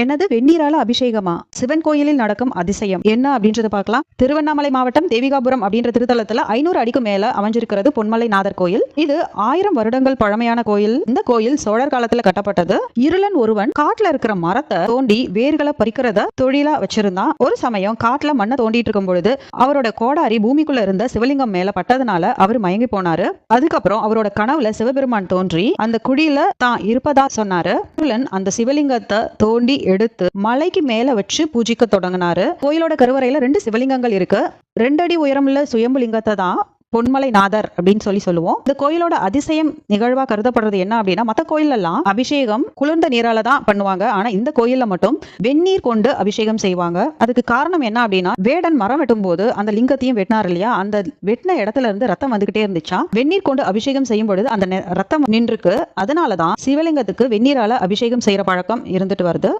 என்னது? வெந்நீரால அபிஷேகமா? சிவன் கோயிலில் நடக்கும் அதிசயம். என்ன அப்படின்றத பார்க்கலாம். திருவண்ணாமலை மாவட்டம் தேவிகாபுரம் அப்படின்ற திருத்தலத்துல ஐநூறு அடிக்கு மேல அமைஞ்சிருக்கிறது பொன்மலை நாதர் கோயில். இது ஆயிரம் வருடங்கள் பழமையான கோயில். இந்த கோயில் சோழர் காலத்துல கட்டப்பட்டது. இருளன் ஒருவன் காட்டுல இருக்கிற மரத்தை தோண்டி வேர்களை பறிக்கிறத தொழிலா வச்சிருந்தான். ஒரு சமயம் காட்டுல மண்ணை தோண்டிட்டு இருக்கும் பொழுது அவரோட கோடாரி பூமிக்குள்ள இருந்த சிவலிங்கம் மேல பட்டதுனால அவர் மயங்கி போனாரு. அதுக்கப்புறம் அவரோட கனவுல சிவபெருமான் தோன்றி அந்த குழியில தான் இருப்பதா சொன்னாரு. இருளன் அந்த சிவலிங்கத்தை தோண்டி எடுத்து மலைக்கு மேல வச்சு பூஜிக்க தொடங்கினாரு. கோயிலோட கருவறையில ரெண்டு சிவலிங்கங்கள் இருக்கு. ரெண்டு அடி உயரமுள்ள சுயம்புலிங்கத்தை தான் பொன்மலை நாதர் அப்படின்னு சொல்லி சொல்லுவோம். இந்த கோயிலோட அதிசயம் நிகழ்வா கருதப்படுறது என்ன அப்படின்னா மற்ற கோயில்ல எல்லாம் அபிஷேகம் குளிர்ந்த நீரால தான் பண்ணுவாங்க. ஆனா இந்த கோயில்ல மட்டும் வெந்நீர் கொண்டு அபிஷேகம் செய்வாங்க. அதுக்கு காரணம் என்ன அப்படின்னா வேடன் மரம் வெட்டும் போது அந்த லிங்கத்தையும் வெட்டினார் இல்லையா? அந்த வெட்டின இடத்துல இருந்து ரத்தம் வந்துகிட்டே இருந்துச்சா? வெந்நீர் கொண்டு அபிஷேகம் செய்யும் பொழுது அந்த ரத்தம் நின்றுக்கு அதனாலதான் சிவலிங்கத்துக்கு வெந்நீரால அபிஷேகம் செய்யற பழக்கம் இருந்துட்டு வருது.